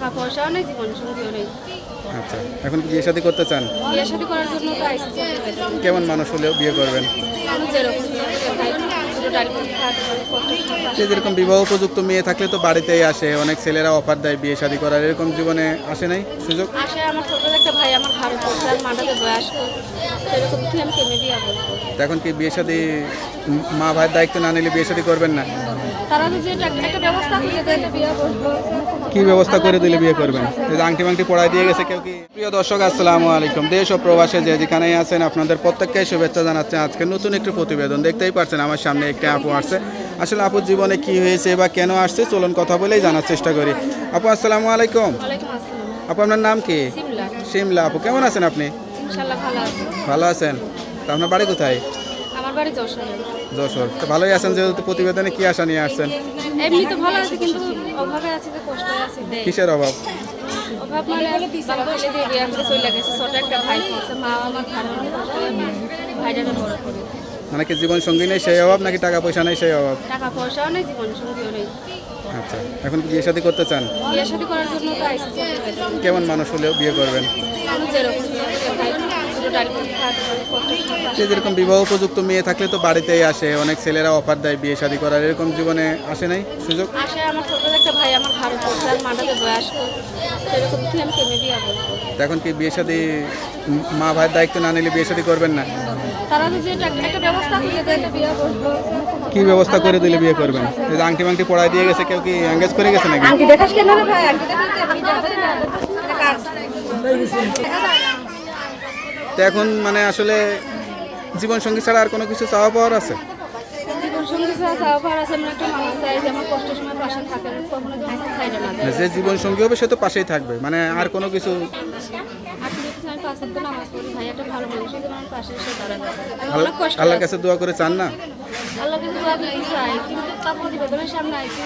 টাকা পয়সাও নেই জীবন সঙ্গীও নেই। আচ্ছা এখন বিয়ে শাদী করতে চান? বিয়ে শাদী করার জন্য তো আইসি। কেমন মানুষ হলেও বিয়ে করবেন? মানুষ যেরকম বিবাহ উপযুক্ত মেয়ে থাকলে তো বাড়িতেই আসে অনেক ছেলেরা অফার দেয় বিয়ে শাদী করার এরকম জীবনে আসে নাই সুযোগ? আসে আমার ছোট একটা ভাই আমার ঘরে পড়ছে আর মাটাতে বয়স্ক সেরকম কি আমি কেমে বিয়া বলব এখন কি বিয়ে শাদী মা ভাইয়ের দায়িত্ব না নিলে বিয়ে শাদী করবেন না? তারা যদি একটা ব্যবস্থা করে দেয় এটা বিয়া কি ব্যবস্থা করে দিলে বিয়ে করবেন? আংটি মাংটি পড়ায় দিয়ে গেছে কেউ কি? প্রিয় দর্শক আসসালামু আলাইকুম। দেশ ও প্রবাসে যে যেখানেই আছেন আপনাদের প্রত্যেককে শুভেচ্ছা জানাচ্ছে। আজকে নতুন একটি প্রতিবেদন দেখতেই পারছেন আমার সামনে একটি আপু আসছে। আসলে আপুর জীবনে কি হয়েছে বা কেন আসছে চলুন কথা বলেই জানার চেষ্টা করি। আপু আসসালামু আলাইকুম। আপু আপনার নাম কি? সিমলা। শিমলা আপু কেমন আছেন আপনি? ভালো ভালো আছেন। তা আপনার বাড়ি কোথায়? আমার বাড়ি যশোরে। যশোর। তো ভালোই আছেন যেহেতু প্রতিবেদনে কি আশা নিয়ে আসছেন? এমনি তো ভালো আছে কিন্তু অভাবে আছে যে কষ্ট আছে। কিসের অভাব? অভাব মানে বাবা দিয়ে বিয়ে করে চলে গেছে ছোট একটা ভাই মা আমার কষ্ট করে বড় করে। মানে কি জীবন সঙ্গী নেই সেই অভাব নাকি টাকা পয়সা নেই সেই অভাব? টাকা পয়সাও নেই জীবন সঙ্গীও নেই। আচ্ছা এখন বিয়ে শাদী করতে চান? বিয়ে শাদী করার জন্য তো আইসি। কেমন মানুষ হলেও বিয়ে করবেন? মানুষ যেরকম যেরকম বিবাহ উপযুক্ত মেয়ে থাকলে তো বাড়িতেই আসে অনেক ছেলেরা অফার দেয় বিয়ে শাদী করার এরকম জীবনে আসে নাই সুযোগ? আসে আমার ছোট একটা ভাই আমার ঘরে পড়ছে মাটাতে বয়স্ক সেরকম কি আমি কেমে বিয়া এখন কি বিয়ে শাদি মা ভাইয়ের দায়িত্ব না নিলে বিয়ে শাদি করবেন না? তারা যদি একটা ব্যবস্থা করে দেয় কি ব্যবস্থা করে দিলে বিয়ে করবেন? এই যে আংটি মাংটি পড়ায় দিয়ে গেছে কেউ কি এঙ্গেজ করে গেছে নাকি? আংটি দেখাস কেন রে ভাই? আংটি দেখাস না। তো এখন মানে আসলে জীবন সঙ্গী ছাড়া আর কোনো কিছু চাওয়া পাওয়ার আছে? চাই যে আমার কষ্টের সময় পাশে থাকে কখনো যেন আমার সাইডে না যায়। যে জীবন সঙ্গী হবে সে তো পাশেই থাকবে মানে আর কোনো কিছু? কিছু আল্লাহ আল্লাহর কাছে দোয়া করে চান না? আল্লাহ কিন্তু দোয়া চাই কিন্তু সামনে আইছি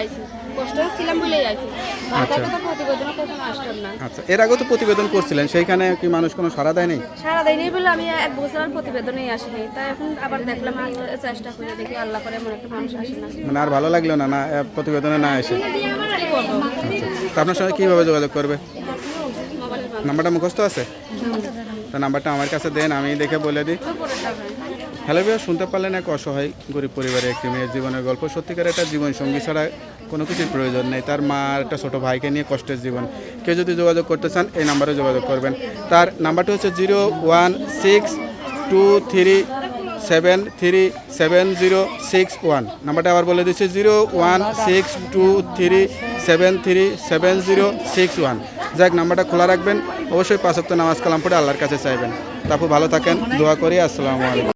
আইছি। কষ্ট ছিলাম বলেই আইছি ভাতাকে তো প্রতিবেদনে কখনো আসতাম না। আচ্ছা এর আগেও তো প্রতিবেদন করছিলেন সেইখানে কি মানুষ কোনো সাড়া দেয়নি? সারা দেয়নি বলে আমি এক বছর আর প্রতিবেদনেই আসিনি। তাই এখন আবার দেখলাম আর চেষ্টা করে দেখি আল্লাহ করে এমন একটা মানুষ আসে না। মানে আর ভালো লাগল না না এ, প্রতিবেদনে না এসে? কি করব তা আপনার সঙ্গে কীভাবে যোগাযোগ করবে? মোবাইলের নাম্বারটা মুখস্থ আছে? তা নাম্বারটা আমার কাছে দেন আমি দেখে বলে দিই। যাবে হ্যালো ভাইয়া শুনতে পারলেন এক অসহায় গরিব পরিবারের একটি মেয়ের জীবনের গল্প। সত্যিকার একটা জীবন সঙ্গী ছাড়া কোনো কিছুর প্রয়োজন নেই। তার মা একটা ছোটো ভাইকে নিয়ে কষ্টের জীবন। কেউ যদি যোগাযোগ করতে চান, এই নাম্বারে যোগাযোগ করবেন। তার নাম্বারটি হচ্ছে zero one six two three seven three seven zero six one. নাম্বারটা আবার বলে দিচ্ছি, zero one six two three seven three seven zero six one. যাক, নাম্বারটা খোলা রাখবেন। অবশ্যই পাঁচক্ত নামাজ কালাম পড়ে আল্লাহর কাছে চাইবেন। তারপর ভালো থাকেন, দোয়া করি, আসসালামু আলাইকুম।